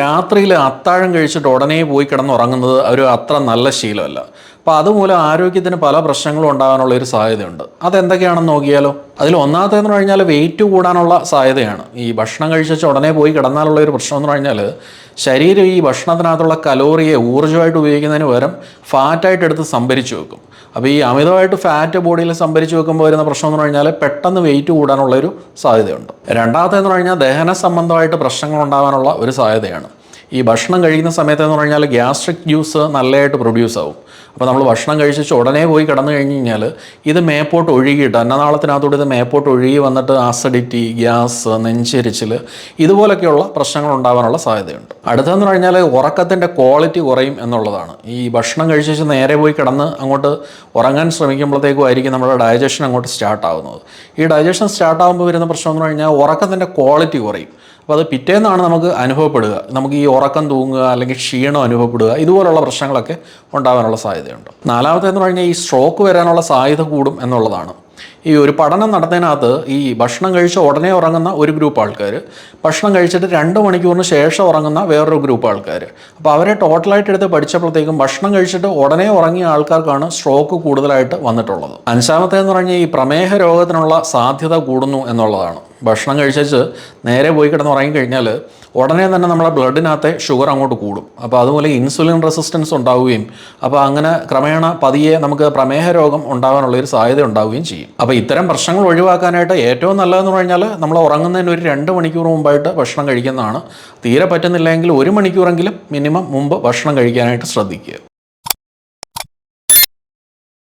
രാത്രിയിൽ അത്താഴം കഴിച്ചിട്ട് ഉടനെ പോയി കിടന്നുറങ്ങുന്നത് ഒരു അത്ര നല്ല ശീലമല്ല. അപ്പോൾ അതുമൂലം ആരോഗ്യത്തിന് പല പ്രശ്നങ്ങളും ഉണ്ടാകാനുള്ള ഒരു സാധ്യതയുണ്ട്. അതെന്തൊക്കെയാണെന്ന് നോക്കിയാലോ? അതിൽ ഒന്നാമത്തേന്ന് കഴിഞ്ഞാൽ വെയിറ്റ് കൂടാനുള്ള സാധ്യതയാണ്. ഈ ഭക്ഷണം കഴിച്ച ഉടനെ പോയി കിടന്നാലുള്ള ഒരു പ്രശ്നം എന്ന് പറഞ്ഞാൽ ശരീരം ഈ ഭക്ഷണത്തിനകത്തുള്ള കലോറിയെ ഊർജമായിട്ട് ഉപയോഗിക്കുന്നതിന് പകരം ഫാറ്റായിട്ട് എടുത്ത് സംഭരിച്ചു വെക്കും. അപ്പോൾ ഈ അമിതമായിട്ട് ഫാറ്റ് ബോഡിയിൽ സംഭരിച്ചു വെക്കുമ്പോൾ വരുന്ന പ്രശ്നം എന്ന് പറഞ്ഞാൽ പെട്ടെന്ന് വെയിറ്റ് കൂടാനുള്ള ഒരു സാധ്യതയുണ്ട്. രണ്ടാമത്തേന്ന് പറഞ്ഞാൽ ദഹന സംബന്ധമായിട്ട് പ്രശ്നങ്ങൾ ഉണ്ടാകാനുള്ള ഒരു സാധ്യതയാണ്. ഈ ഭക്ഷണം കഴിക്കുന്ന സമയത്ത് എന്ന് പറഞ്ഞാൽ ഗ്യാസ്ട്രിക് ജ്യൂസ് നല്ലതായിട്ട് പ്രൊഡ്യൂസ് ആവും. അപ്പോൾ നമ്മൾ ഭക്ഷണം കഴിച്ചിട്ട് ഉടനെ പോയി കിടന്നു കഴിഞ്ഞ് കഴിഞ്ഞാൽ ഇത് മേപ്പോട്ട് ഒഴുകിയിട്ട് അന്നനാളത്തിനകത്തോട്ട് ഇത് മേപ്പോട്ട് ഒഴുകി വന്നിട്ട് ആസിഡിറ്റി ഗ്യാസ് നെഞ്ചെരിച്ചിൽ ഇതുപോലൊക്കെയുള്ള പ്രശ്നങ്ങൾ ഉണ്ടാകാനുള്ള സാധ്യതയുണ്ട്. അടുത്തതെന്ന് പറഞ്ഞാൽ ഉറക്കത്തിന്റെ ക്വാളിറ്റി കുറയും എന്നുള്ളതാണ്. ഈ ഭക്ഷണം കഴിച്ചിട്ട് നേരെ പോയി കിടന്ന് അങ്ങോട്ട് ഉറങ്ങാൻ ശ്രമിക്കുമ്പോഴത്തേക്കും ആയിരിക്കും നമ്മുടെ ഡൈജഷൻ അങ്ങോട്ട് സ്റ്റാർട്ട് ആവുന്നത്. ഈ ഡൈജഷൻ സ്റ്റാർട്ട് ആകുമ്പോൾ വരുന്ന പ്രശ്നം എന്ന് പറഞ്ഞാൽ ഉറക്കത്തിന്റെ ക്വാളിറ്റി കുറയും. അപ്പോൾ അത് പിറ്റേന്നാണ് നമുക്ക് അനുഭവപ്പെടുക. നമുക്ക് ഈ ഉറക്കം തൂങ്ങുക അല്ലെങ്കിൽ ക്ഷീണം അനുഭവപ്പെടുക ഇതുപോലുള്ള പ്രശ്നങ്ങളൊക്കെ ഉണ്ടാകാനുള്ള സാധ്യതയുണ്ട്. നാലാമത്തേന്ന് പറഞ്ഞാൽ ഈ സ്ട്രോക്ക് വരാനുള്ള സാധ്യത കൂടും എന്നുള്ളതാണ്. ഈ ഒരു പഠനം നടത്തുന്നതിനകത്ത് ഈ ഭക്ഷണം കഴിച്ച ഉടനെ ഉറങ്ങുന്ന ഒരു ഗ്രൂപ്പ് ആൾക്കാർ ഭക്ഷണം കഴിച്ചിട്ട് രണ്ട് മണിക്കൂറിന് ശേഷം ഉറങ്ങുന്ന വേറൊരു ഗ്രൂപ്പ് ആൾക്കാർ അപ്പോൾ അവരെ ടോട്ടലായിട്ട് എടുത്ത് പഠിച്ചപ്പോഴത്തേക്കും ഭക്ഷണം കഴിച്ചിട്ട് ഉടനെ ഉറങ്ങിയ ആൾക്കാർക്കാണ് സ്ട്രോക്ക് കൂടുതലായിട്ട് വന്നിട്ടുള്ളത്. അഞ്ചാമത്തേന്ന് പറഞ്ഞാൽ ഈ പ്രമേഹ രോഗത്തിനുള്ള സാധ്യത കൂടുന്നു എന്നുള്ളതാണ്. ഭക്ഷണം കഴിച്ചു നേരെ പോയി കിടന്ന് ഉറങ്ങിക്കഴിഞ്ഞാൽ ഉടനെ തന്നെ നമ്മുടെ ബ്ലഡിനകത്തെ ഷുഗർ അങ്ങോട്ട് കൂടും. അപ്പോൾ അതുപോലെ ഇൻസുലിൻ റെസിസ്റ്റൻസ് ഉണ്ടാവുകയും അപ്പോൾ അങ്ങനെ ക്രമേണ പതിയെ നമുക്ക് പ്രമേഹ രോഗം ഉണ്ടാകാനുള്ള ഒരു സാധ്യത ഉണ്ടാവുകയും ചെയ്യും. അപ്പോൾ ഇത്തരം പ്രശ്നങ്ങൾ ഒഴിവാക്കാനായിട്ട് ഏറ്റവും നല്ലതെന്ന് പറഞ്ഞാൽ നമ്മൾ ഉറങ്ങുന്നതിന് ഒരു രണ്ട് മണിക്കൂർ മുമ്പായിട്ട് ഭക്ഷണം കഴിക്കുന്നതാണ്. തീരെ പറ്റുന്നില്ലെങ്കിൽ ഒരു മണിക്കൂറെങ്കിലും മിനിമം മുമ്പ് ഭക്ഷണം കഴിക്കാനായിട്ട് ശ്രദ്ധിക്കുക.